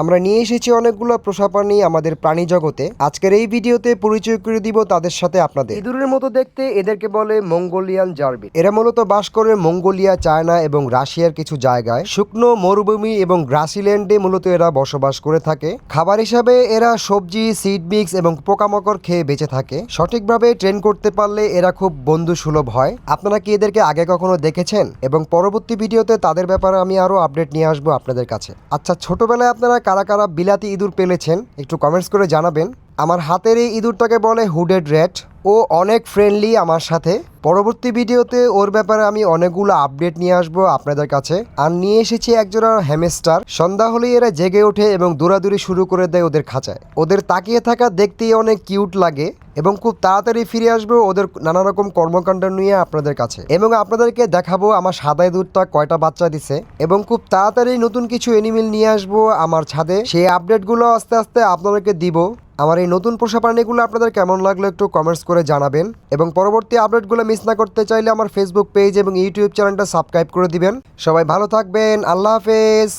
আমরা নিয়ে এসেছি অনেকগুলো পোষা প্রাণী আমাদের প্রাণী জগতে। আজকের এই ভিডিওতে পরিচয় করে দিব তাদের সাথে আপনাদের। ইঁদুরের মতো দেখতে এদেরকে বলে মঙ্গোলিয়ান জার্বি এরা মূলত বাস করে মঙ্গোলিয়া চায়না এবং রাশিয়ার কিছু জায়গায়। শুকনো মরুভূমি এবং গ্রাসিল্যান্ডে মূলত এরা বসবাস করে থাকে। খাবার হিসাবে এরা সবজি সিড মিক্স এবং পোকামাকড় খেয়ে বেঁচে থাকে। সঠিকভাবে ট্রেন করতে পারলে এরা খুব বন্ধু সুলভ হয়। আপনারা কি এদেরকে আগে কখনো দেখেছেন? এবং পরবর্তী ভিডিওতে তাদের ব্যাপারে আমি আরও আপডেট নিয়ে আসব আপনাদের কাছে। আচ্ছা ছোটবেলায় আপনারা কারা কারা বিলাতি ইঁদুর পেলেছেন একটু কমেন্টস করে জানাবেন। আমার হাতের এই ইঁদুরটাকে বলে হুডেড রেড ও অনেক ফ্রেন্ডলি আমার সাথে। পরবর্তী ভিডিওতে ওর ব্যাপারে আমি অনেকগুলো আপডেট নিয়ে আসব আপনাদের কাছে। আর নিয়ে এসেছি একজোড়া হ্যামেস্টার সন্ধ্যা হলেই এরা জেগে ওঠে এবং দৌড়াদৌড়ি শুরু করে দেয় ওদের খাঁচায়। ওদের তাকিয়ে থাকা দেখতেই অনেক কিউট লাগে এবং খুব তাড়াতাড়ি ফিরে আসব ওদের নানা রকম কর্মকাণ্ড নিয়ে আপনাদের কাছে। এবং আপনাদেরকে দেখাবো আমার সাদা দুধটা কয়টা বাচ্চা দিছে। এবং খুব তাড়াতাড়ি নতুন কিছু এনিমেল নিয়ে আসব আমার ছাদে। সেই আপডেটগুলো আস্তে আস্তে আপনাদেরকে দিব। আমার এই নতুন পোষা প্রাণীগুলো আপনাদের কেমন লাগল একটু কমেন্টস করে জানাবেন এবং পরবর্তী আপডেটগুলো মিস না করতে চাইলে আমার ফেসবুক পেজ এবং ইউটিউব চ্যানেলটা সাবস্ক্রাইব করে দিবেন। সবাই ভালো থাকবেন, আল্লাহ হাফেজ।